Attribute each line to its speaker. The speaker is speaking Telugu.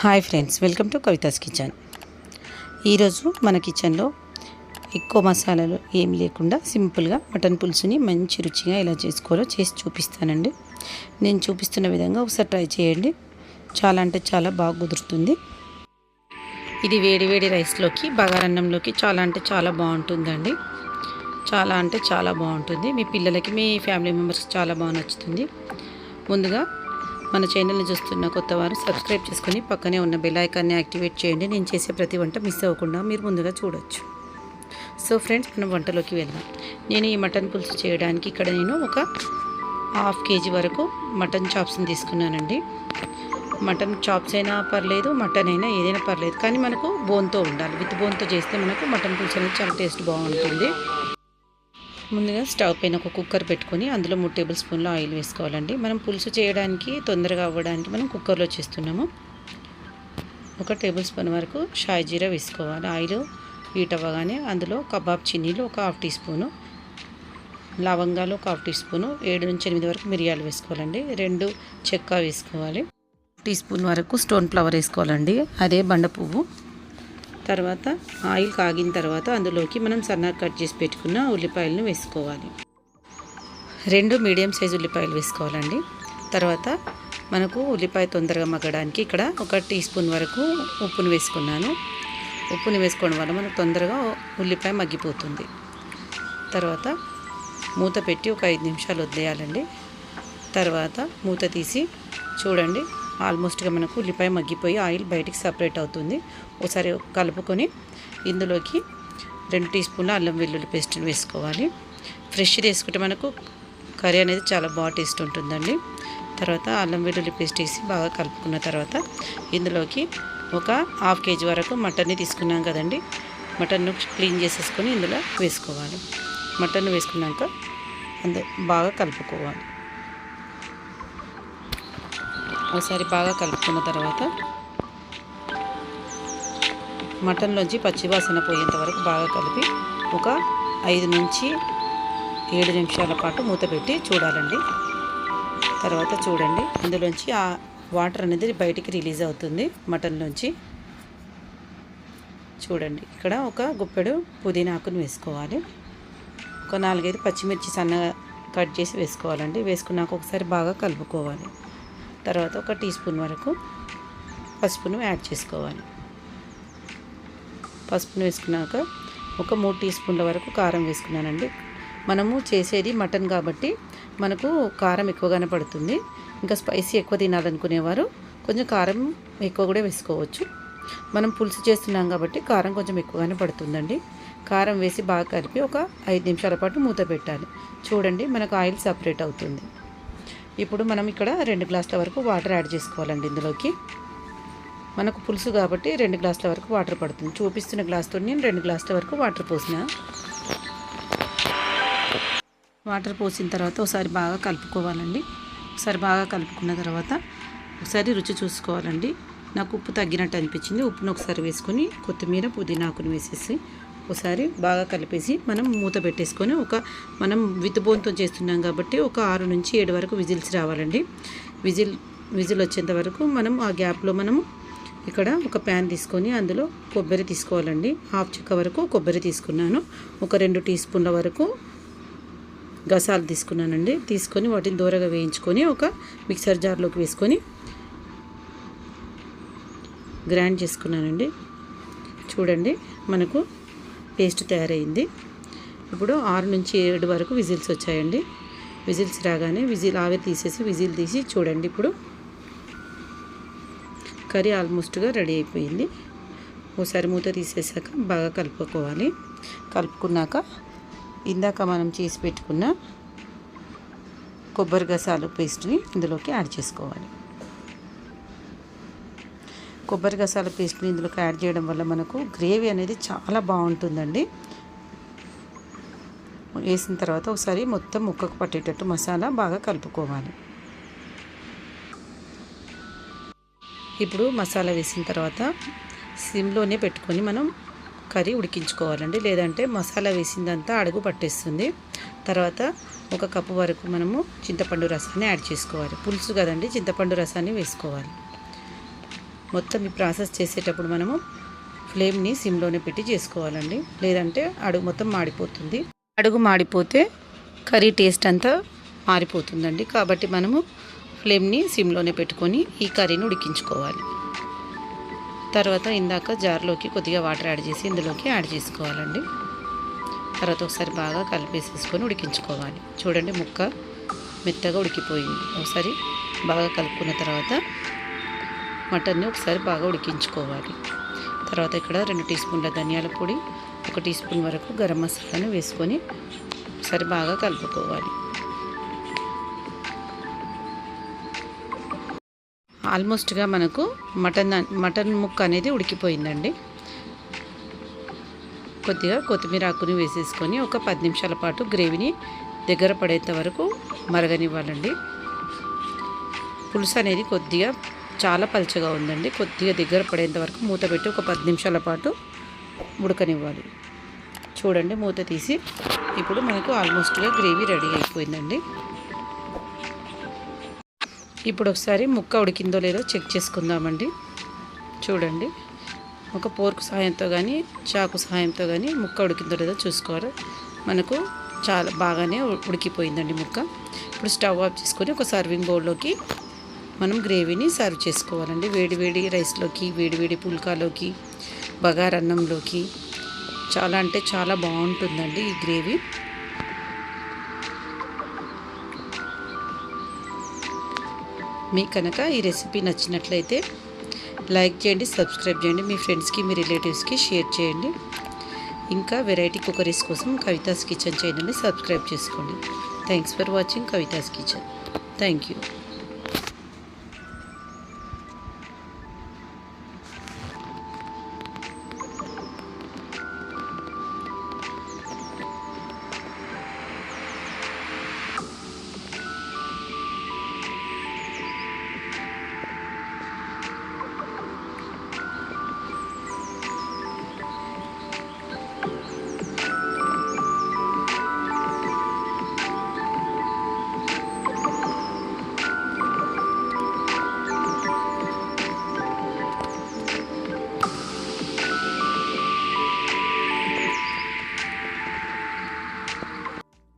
Speaker 1: Hi friends welcome to Kavitha's kitchen. ఈరోజు మన కిచెన్లో ఎక్కువ మసాలాలు ఏం లేకుండా సింపుల్గా మటన్ పులుసుని మంచి రుచిగా ఎలా చేసుకోవాలో చేసి చూపిస్తానండి. నేను చూపిస్తున్న విధంగా ఒకసారి ట్రై చేయండి. చాలా అంటే చాలా బాగా కుదురుతుంది. ఇది వేడి వేడి రైస్లోకి బగారన్నంలోకి చాలా అంటే చాలా బాగుంటుందండి. చాలా అంటే చాలా బాగుంటుంది. మీ పిల్లలకి మీ ఫ్యామిలీ మెంబర్స్కి చాలా బాగా నచ్చుతుంది. ముందుగా మన ఛానల్ని చూస్తున్న కొత్త వారు సబ్స్క్రైబ్ చేసుకొని పక్కనే ఉన్న బెల్ ఐకాన్ని యాక్టివేట్ చేయండి. నేను చేసే ప్రతి వంట మిస్ అవ్వకుండా మీరు ముందుగా చూడొచ్చు. సో ఫ్రెండ్స్ మనం వంటలోకి వెళ్దాం. నేను ఈ మటన్ పులుసు చేయడానికి ఇక్కడ నేను ఒక హాఫ్ కేజీ వరకు మటన్ చాప్స్ని తీసుకున్నానండి. మటన్ చాప్స్ అయినా పర్లేదు మటన్ అయినా ఏదైనా పర్లేదు. కానీ మనకు బోన్తో ఉండాలి. విత్ బోన్తో చేస్తే మనకు మటన్ పులుసు అనేది చాలా టేస్ట్ బాగుంటుంది. ముందుగా స్టవ్ పైన ఒక కుక్కర్ పెట్టుకొని అందులో మూడు టేబుల్ స్పూన్ల ఆయిల్ వేసుకోవాలండి. మనం పులుసు చేయడానికి తొందరగా అవ్వడానికి మనం కుక్కర్లో చేస్తున్నాము. ఒక టేబుల్ స్పూన్ వరకు షాయి జీరా వేసుకోవాలి. ఆయిల్ హీట్ అవ్వగానే అందులో కబాబ్ చిన్నీలు ఒక హాఫ్ టీ స్పూను లవంగాలు ఒక హాఫ్ టీ స్పూను ఏడు నుంచి ఎనిమిది వరకు మిరియాలు వేసుకోవాలండి. రెండు చెక్క వేసుకోవాలి. టీ స్పూన్ వరకు స్టోన్ ఫ్లవర్ వేసుకోవాలండి. అదే బండ పువ్వు తర్వాత ఆయిల్ కాగిన తర్వాత అందులోకి మనం సన్నగా కట్ చేసి పెట్టుకున్న ఉల్లిపాయలను వేసుకోవాలి. రెండు మీడియం సైజ్ ఉల్లిపాయలు వేసుకోవాలండి. తర్వాత మనకు ఉల్లిపాయ తొందరగా మగ్గడానికి ఇక్కడ ఒక టీ స్పూన్ వరకు ఉప్పును వేసుకున్నాను. ఉప్పుని వేసుకోవడం వల్ల మనకు తొందరగా ఉల్లిపాయ మగ్గిపోతుంది. తర్వాత మూత పెట్టి ఒక ఐదు నిమిషాలు వదిలేయాలండి. తర్వాత మూత తీసి చూడండి ఆల్మోస్ట్గా మనకు ఉల్లిపాయ మగ్గిపోయి ఆయిల్ బయటికి సపరేట్ అవుతుంది. ఒకసారి కలుపుకొని ఇందులోకి రెండు టీ స్పూన్ల అల్లం వెల్లుల్లి పేస్ట్ని వేసుకోవాలి. ఫ్రెష్ వేసుకుంటే మనకు కర్రీ అనేది చాలా బాగా టేస్ట్ ఉంటుందండి. తర్వాత అల్లం వెల్లుల్లి పేస్ట్ వేసి బాగా కలుపుకున్న తర్వాత ఇందులోకి ఒక హాఫ్ కేజీ వరకు మటన్ని తీసుకున్నాం కదండి. మటన్ను క్లీన్ చేసేసుకొని ఇందులో వేసుకోవాలి. మటన్ వేసుకున్నాక అందు బాగా కలుపుకోవాలి. ఒకసారి బాగా కలుపుకున్న తర్వాత మటన్లోంచి పచ్చివాసన పోయేంత వరకు బాగా కలిపి ఒక ఐదు నుంచి ఏడు నిమిషాల పాటు మూత పెట్టి చూడాలండి. తర్వాత చూడండి ఇందులోంచి ఆ వాటర్ అనేది బయటికి రిలీజ్ అవుతుంది మటన్లోంచి. చూడండి ఇక్కడ ఒక గుప్పెడు పుదీనాకును వేసుకోవాలి. ఒక నాలుగైదు పచ్చిమిర్చి సన్నగా కట్ చేసి వేసుకోవాలండి. వేసుకున్నాక ఒకసారి బాగా కలుపుకోవాలి. తర్వాత ఒక టీ స్పూన్ వరకు పసుపును యాడ్ చేసుకోవాలి. పసుపును వేసుకున్నాక ఒక మూడు టీ స్పూన్ల వరకు కారం వేసుకున్నానండి. మనము చేసేది మటన్ కాబట్టి మనకు కారం ఎక్కువగానే పడుతుంది. ఇంకా స్పైసీ ఎక్కువ తినాలనుకునేవారు కొంచెం కారం ఎక్కువ కూడా వేసుకోవచ్చు. మనం పులుసు చేస్తున్నాం కాబట్టి కారం కొంచెం ఎక్కువగానే పడుతుందండి. కారం వేసి బాగా కలిపి ఒక ఐదు నిమిషాల పాటు మూత పెట్టాలి. చూడండి మనకు ఆయిల్ సపరేట్ అవుతుంది. ఇప్పుడు మనం ఇక్కడ రెండు గ్లాసుల వరకు వాటర్ యాడ్ చేసుకోవాలండి ఇందులోకి. మనకు పులుసు కాబట్టి రెండు గ్లాసుల వరకు వాటర్ పడుతుంది. చూపిస్తున్న గ్లాస్తో నేను రెండు గ్లాసుల వరకు వాటర్ పోసిన. వాటర్ పోసిన తర్వాత ఒకసారి బాగా కలుపుకోవాలండి. ఒకసారి బాగా కలుపుకున్న తర్వాత ఒకసారి రుచి చూసుకోవాలండి. నాకు ఉప్పు తగ్గినట్టు అనిపించింది. ఉప్పును ఒకసారి వేసుకొని కొత్తిమీర పుదీనాకుని వేసేసి ఒకసారి బాగా కలిపేసి మనం మూత పెట్టేసుకొని ఒక మనం విత్తుబోన్తో చేస్తున్నాం కాబట్టి ఒక ఆరు నుంచి ఏడు వరకు విజిల్స్ రావాలండి. విజిల్ విజిల్ వచ్చేంత వరకు మనం ఆ గ్యాప్లో మనము ఇక్కడ ఒక ప్యాన్ తీసుకొని అందులో కొబ్బరి తీసుకోవాలండి. హాఫ్ చెక్క వరకు కొబ్బరి తీసుకున్నాను. ఒక రెండు టీ స్పూన్ల వరకు గసాలు తీసుకున్నానండి. తీసుకొని వాటిని దూరగా వేయించుకొని ఒక మిక్సర్ జార్లోకి వేసుకొని గ్రైండ్ చేసుకున్నానండి. చూడండి మనకు పేస్ట్ తయారైంది. ఇప్పుడు ఆరు నుంచి ఏడు వరకు విజిల్స్ వచ్చాయండి. విజిల్స్ రాగానే విజిల్ ఆవిరి తీసేసి విజిల్ తీసి చూడండి ఇప్పుడు. కర్రీ ఆల్మోస్ట్గా రెడీ అయిపోయింది. ఒకసారి మూత తీసేసాక బాగా కలుపుకోవాలి. కలుపుకున్నాక ఇందాక మనం చేసి పెట్టుకున్న కొబ్బరి గసాలు పేస్ట్ని ఇందులోకి యాడ్ చేసుకోవాలి. కొబ్బరి గసాల పేస్ట్ని ఇందులోకి యాడ్ చేయడం వల్ల మనకు గ్రేవీ అనేది చాలా బాగుంటుందండి. వేసిన తర్వాత ఒకసారి మొత్తం ముక్కకు పట్టేటట్టు మసాలా బాగా కలుపుకోవాలి. ఇప్పుడు మసాలా వేసిన తర్వాత సిమ్లోనే పెట్టుకొని మనం కర్రీ ఉడికించుకోవాలండి. లేదంటే మసాలా వేసిందంతా అడుగు పట్టేస్తుంది. తర్వాత ఒక కప్పు వరకు మనము చింతపండు రసాన్ని యాడ్ చేసుకోవాలి. పులుసు కదండి చింతపండు రసాన్ని వేసుకోవాలి. మొత్తం ఈ ప్రాసెస్ చేసేటప్పుడు మనము ఫ్లేమ్ని సిమ్లోనే పెట్టి చేసుకోవాలండి. లేదంటే అడుగు మొత్తం మాడిపోతుంది. అడుగు మాడిపోతే కర్రీ టేస్ట్ అంతా మారిపోతుందండి. కాబట్టి మనము ఫ్లేమ్ని సిమ్లోనే పెట్టుకొని ఈ కర్రీని ఉడికించుకోవాలి. తర్వాత ఇందాక జార్లోకి కొద్దిగా వాటర్ యాడ్ చేసి ఇందులోకి యాడ్ చేసుకోవాలండి. తర్వాత ఒకసారి బాగా కలిపేసేసుకొని ఉడికించుకోవాలి. చూడండి ముక్క మెత్తగా ఉడికిపోయింది. ఒకసారి బాగా కలుపుకున్న తర్వాత మటన్ని ఒకసారి బాగా ఉడికించుకోవాలి. తర్వాత ఇక్కడ రెండు టీ స్పూన్ల ధనియాల పొడి ఒక టీ స్పూన్ వరకు గరం మసాలాను వేసుకొని ఒకసారి బాగా కలుపుకోవాలి. ఆల్మోస్ట్గా మనకు మటన్ మటన్ ముక్క అనేది ఉడికిపోయిందండి. కొద్దిగా కొత్తిమీర ఆకుని వేసేసుకొని ఒక పది నిమిషాల పాటు గ్రేవీని దగ్గర పడేంత వరకు మరగనివ్వాలండి. పులుసు అనేది కొద్దిగా చాలా పలుచగా ఉందండి. కొద్దిగా దగ్గర పడేంత వరకు మూత పెట్టి ఒక పది నిమిషాల పాటు ఉడకనివ్వాలి. చూడండి మూత తీసి. ఇప్పుడు మనకు ఆల్మోస్ట్గా గ్రేవీ రెడీ అయిపోయిందండి. ఇప్పుడు ఒకసారి ముక్క ఉడికిందో లేదో చెక్ చేసుకుందామండి. చూడండి. ఒక పోర్కు సహాయంతో కానీ చాకు సహాయంతో కానీ ముక్క ఉడికిందో లేదో చూసుకోవాలి. మనకు చాలా బాగానే ఉడికిపోయిందండి ముక్క. ఇప్పుడు స్టవ్ ఆఫ్ చేసుకొని ఒక సర్వింగ్ బౌల్లోకి మనం గ్రేవీని సర్వ్ చేసుకోవాలండి. వేడివేడి రైస్లోకి వేడివేడి పుల్కాలోకి బగారన్నంలోకి చాలా అంటే చాలా బాగుంటుందండి ఈ గ్రేవీ. మీకు కనుక ఈ రెసిపీ నచ్చినట్లయితే లైక్ చేయండి సబ్స్క్రైబ్ చేయండి మీ ఫ్రెండ్స్కి మీ రిలేటివ్స్కి షేర్ చేయండి. ఇంకా వెరైటీ కుకరీస్ కోసం కవితాస్ కిచెన్ ఛానల్ని సబ్స్క్రైబ్ చేసుకోండి. Thanks for watching Kavitha's kitchen. Thank you.